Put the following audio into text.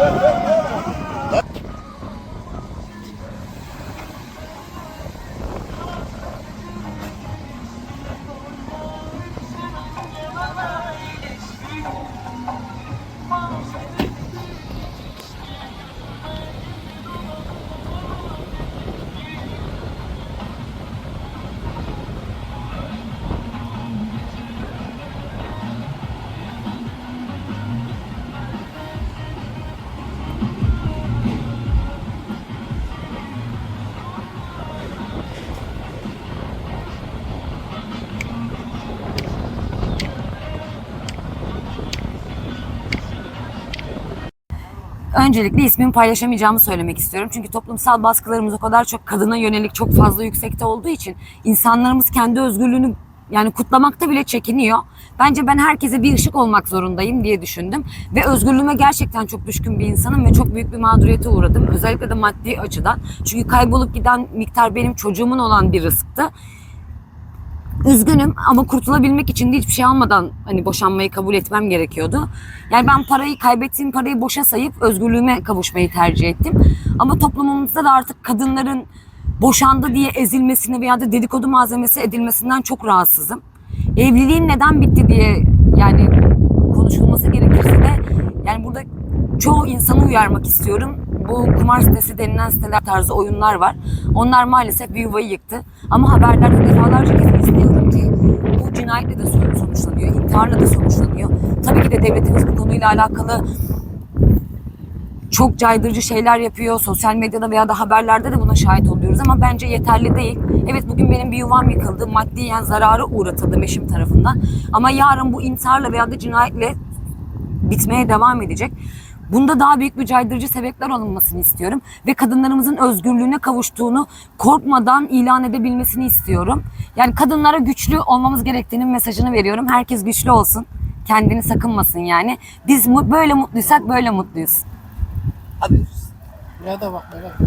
Woo! Öncelikle ismimi paylaşamayacağımı söylemek istiyorum. Çünkü toplumsal baskılarımız o kadar çok kadına yönelik çok fazla yüksekte olduğu için insanlarımız kendi özgürlüğünü yani kutlamakta bile çekiniyor. Bence ben herkese bir ışık olmak zorundayım diye düşündüm. Ve özgürlüğüme gerçekten çok düşkün bir insanım ve çok büyük bir mağduriyete uğradım. Özellikle de maddi açıdan. Çünkü kaybolup giden miktar benim çocuğumun olan bir rızktı. Üzgünüm ama kurtulabilmek için de hiçbir şey almadan hani boşanmayı kabul etmem gerekiyordu. Yani ben parayı kaybettiğim parayı boşa sayıp özgürlüğüme kavuşmayı tercih ettim. Ama toplumumuzda da artık kadınların boşandı diye ezilmesine veya da dedikodu malzemesi edilmesinden çok rahatsızım. Evliliğim neden bitti diye yani konuşulması gerekirse de yani burada çoğu insanı uyarmak istiyorum. Bu kumar sitesi denilen siteler tarzı oyunlar var. Onlar maalesef bir yuvayı yıktı. Ama haberlerde defalarca kez izliyorum ki bu cinayetle de son- intiharla da sonuçlanıyor. Tabii ki de devletimiz bu konuyla alakalı çok caydırıcı şeyler yapıyor. Sosyal medyada veya da haberlerde de buna şahit oluyoruz ama bence yeterli değil. Evet bugün benim bir yuvam yıkıldı. Maddiyen zararı uğratıldım eşim tarafından. Ama yarın bu intiharla veya da cinayetle bitmeye devam edecek. Bunda daha büyük bir caydırıcı sebepler alınmasını istiyorum. Ve kadınlarımızın özgürlüğüne kavuştuğunu korkmadan ilan edebilmesini istiyorum. Yani kadınlara güçlü olmamız gerektiğinin mesajını veriyorum. Herkes güçlü olsun. Kendini sakınmasın yani. Biz böyle mutluysak böyle mutluyuz. Hadi. Ya da bak bak.